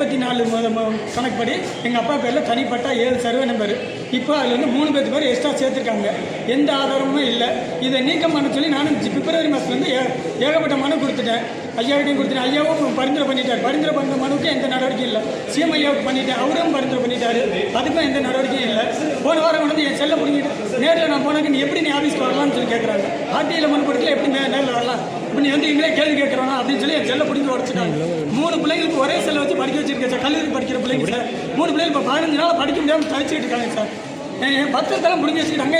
இருபத்தி நாலு கணக்குப்படி எங்கள் அப்பா பேரில் தனிப்பட்ட ஏழு சர்வே நம்பர் இப்போ அதில் வந்து மூணு பேர்த்து பேர் எக்ஸ்ட்ரா சேர்த்துருக்காங்க. எந்த ஆதாரமும் இல்லை. இதை நீக்கம் பண்ண சொல்லி நானும் பிப்ரவரி மாதத்துலேருந்து ஏ ஏகப்பட்ட மனு கொடுத்துட்டேன். ஐயாவிட்டையும் கொடுத்துட்டேன். ஐயாவும் பரிந்துரை பண்ணிட்டார். பரிந்துரை பண்ணுற மனுக்கும் எந்த நடவடிக்கையும் இல்லை. சிஎம் ஐயாவுக்கு பண்ணிட்டேன். அவரும் பரிந்துரை பண்ணிட்டாரு. அதுக்கும் எந்த நடவடிக்கையும் இல்லை. போன வாரம் கொண்டு வந்து என் செல்லை பிடிங்கிட்டு நேரில் நான் போனாக்க நீ எப்படி நீ ஆஃபீஸ்க்கு வரலாம்னு சொல்லி கேட்குறாங்க ஆர்டிஐயில் மனு கொடுத்துல எப்படி நே- நேரில் வரலாம்? இப்போ நீ வந்து எங்களே கேள்வி கேட்குறானா அப்படின்னு சொல்லி என் செல்லை பிடிங்கி உடச்சிட்டாங்க. மூணு பிள்ளைங்களுக்கு ஒரே செல்லை வச்சு படிக்க வச்சிருக்கேன் சார். கல்லூரி படிக்கிற பிள்ளைங்க சார். மூணு பிள்ளைங்க இப்போ பதினஞ்சு நாள் படிக்க முடியாமல் தவிச்சிட்டு இருக்காங்க சார். என் பத்திரத்தெல்லாம் பிடிங்கி வச்சுக்கிட்டாங்க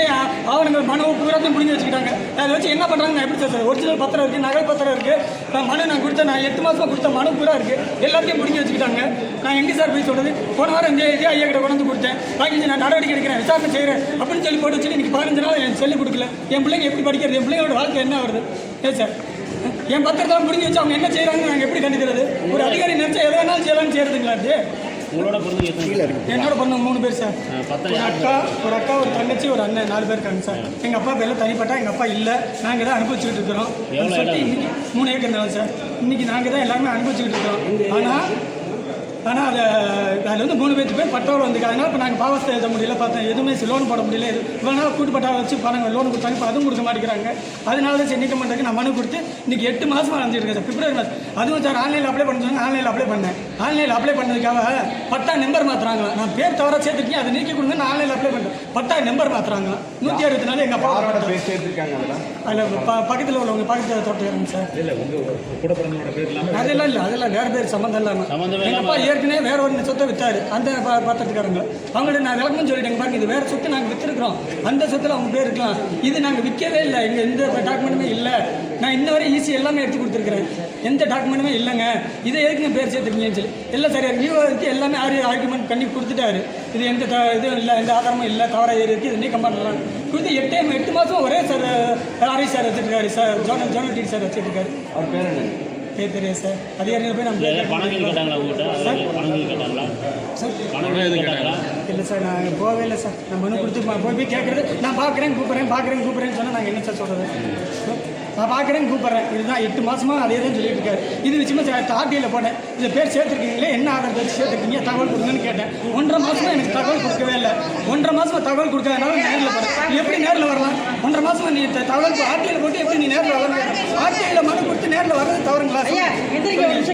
ஆவணங்கள் மனு பூராத்தையும் பிடிங்கி வச்சுக்கிட்டாங்க. அதை வச்சு என்ன பண்ணுறாங்க நான் எப்படி சார்? ஒரிஜினல் பத்திரம் இருக்குது நகை பத்திரம் இருக்குது நான் மனு நான் கொடுத்த நான் எட்டு மாதமாக கொடுத்த மனு பூரா இருக்குது எல்லாத்தையும் பிடிங்கி வச்சுக்கிட்டாங்க. நான் எங்கே சார் போய் சொல்கிறது போன வாரம் இந்த இதே ஐயா கிட்ட கொண்டு கொடுத்தேன். பாக்கி நான் நடவடிக்கை எடுக்கிறேன். விசாரணை செய்கிறேன் அப்படின்னு சொல்லி போட்டு வச்சுட்டு இன்னைக்கு பதினஞ்சு நாள் என் செல்லு கொடுக்கல. என் பிள்ளைங்க எப்படி படிக்கிறது? என் பிள்ளைங்களோட வாழ்க்கை என்ன வருது ஏன் சார் என் பத்திரத்தெல்லாம் முடிஞ்சு வச்சு அவங்க என்ன செய்கிறாங்கன்னு நாங்கள் எப்படி கண்டுக்கிறது? ஒரு அதிகாரி நினச்சா எதை வேணாலும் செய்யலாம்னு செய்யறதுங்களா அது உங்களோட பிறந்த எத்தனை பேர்? என்னோட பிறந்த மூணு பேர் சார். ஒரு அக்கா ஒரு அக்கா ஒரு தங்கச்சி ஒரு அண்ணன் நாலு பேர் இருக்காங்க சார். எங்கள் அப்பா பேரில் தனிப்பட்டா எங்கள் அப்பா இல்லை. நாங்கள் தான் அனுபவிச்சுட்டு இருக்கிறோம். மூணு ஏக்கர் நிலம் சார். இன்னைக்கு நாங்கள் தான் எல்லாருமே அனுபவிச்சுட்டு இருக்கிறோம். ஆனால் ஆனால் அதை அதில் வந்து மூணு பேருக்கு பேர் பட்டவர் வந்து அதனால் இப்போ நாங்கள் பாவத்தை எழுத முடியல பார்த்தேன் எதுவுமே லோன் போட முடியல. இது இவ்வளோ நாள் கூட்டு பட்டா வச்சு பணம் லோன் கொடுத்தாங்க இப்போ அதுவும் கொடுக்க மாட்டேங்கிறாங்க. அதனால தான் சரி நீக்க மாட்டேங்க நான் மனு கொடுத்து இன்னைக்கு எட்டு மாதமாக அலைஞ்சிருக்கேன் சார் பிப்ரவரி மாதம் அதுவும் சார் ஆன்லைனில் அப்ளை பண்ண சொன்னாங்க ஆன்லைனில் அப்ளை பண்ணேன். ஆன்லைனில் அப்ளை பண்ணதுக்காக பட்டா நம்பர் மாற்றுறாங்களா நான் பேர் தவறாக சேர்த்துருக்கீங்க அதை நீக்கி கொடுங்க நான் ஆன்லைனில் அப்ளை பண்ணேன் பட்டா நம்பர் மாற்றுறாங்களா நூற்றி அறுபத்தி நாலு எங்கள் அப்பா பேர் சேர்த்துருக்காங்க அதில்? ப பக்கத்தில் உள்ளவங்க பக்கத்தில் தோட்டக்காரங்க சார். இல்ல பேர் அதெல்லாம் இல்லை அதெல்லாம் வேறு பேர் சம்மந்தம் இல்லாமல் எங்கள் அப்பா ஏற்கனவே வேற ஒரு சொத்தை விற்றாரு அந்த பத்திரத்துக்காரங்க. அவங்கள்ட்ட நான் விளக்கம் சொல்லிட்டேங்க. பாருங்க இது வேற சொத்து நாங்கள் விற்றுருக்குறோம் அந்த சொத்துல அவங்க பேர் இருக்கலாம். இது நாங்கள் விற்கவே இல்லை. எங்கள் எந்த டாக்குமெண்ட்டுமே இல்லை. நான் இன்ன வரை ஈஸி எல்லாமே எடுத்து கொடுத்துருக்குறேன். எந்த டாக்குமெண்ட்டுமே இல்லைங்க. இதை எதுக்குங்க பேர் சேர்த்துருக்கீங்கன்னு சொல்லி. எல்லாம் சரியா வியூவருக்கு எல்லாமே ஆறு ஆர்குமெண்ட் பண்ணி கொடுத்துட்டாரு. இது எந்த த இதுவும் இல்லை. எந்த ஆதாரமும் இல்லை. தவறாக ஏறி இருக்குது இது நீக்கம் பண்ணலாம். கொடுத்து எட்டே எட்டு மாதம் ஒரே சார் ஆர்ஐ சார் வச்சுருக்காரு. Sir zonal zonal T sir வச்சுருக்காரு. அவர் பேர் என்ன பேர் தெரியாது சார். அதிகாரிகள் போய் நம்ம இல்ல பணங்கள் கேட்டாங்களா உங்ககிட்ட அதாவது பணங்கள் கேட்டாங்களா? சார் பணங்கள் எதுவும் கேட்டாங்களா? இல்லை சார் நான் போகவே இல்லை சார். நான் மனு கொடுத்து போய் போய் கேட்குறது நான் பார்க்குறேன் கூப்பிட்றேன் பார்க்குறேன் கூப்பிட்றேன்னு சொன்னால் நாங்கள் என்ன சார் சொல்கிறது நான் பார்க்குறேன் கூப்பிட்றேன். இதுதான் எட்டு மாதமாக அதே தான் சொல்லிட்டு இருக்காரு. இது விஷயமா சார் ஆர்டியில் போட்டேன் இந்த பேர் சேர்த்துருக்கீங்களே என்ன ஆதாரத்தை வச்சு சேர்த்துருக்கீங்க? தகவல் கொடுங்கன்னு கேட்டேன். ஒன்றரை மாதமாக எனக்கு தகவல் கொடுக்கவே இல்லை. ஒன்றரை மாதமாக தகவல் கொடுக்காதனால நேரில் போகிறேன் எப்படி நேரில் வரலாம் மாதமாக நீ த- தகவல் ஆர்டியில் போட்டு எப்படி நீ நேரில் வரலாம் ஆர்டியில் மனு கொடுத்து நேரில் வர்றது தவறுங்களா?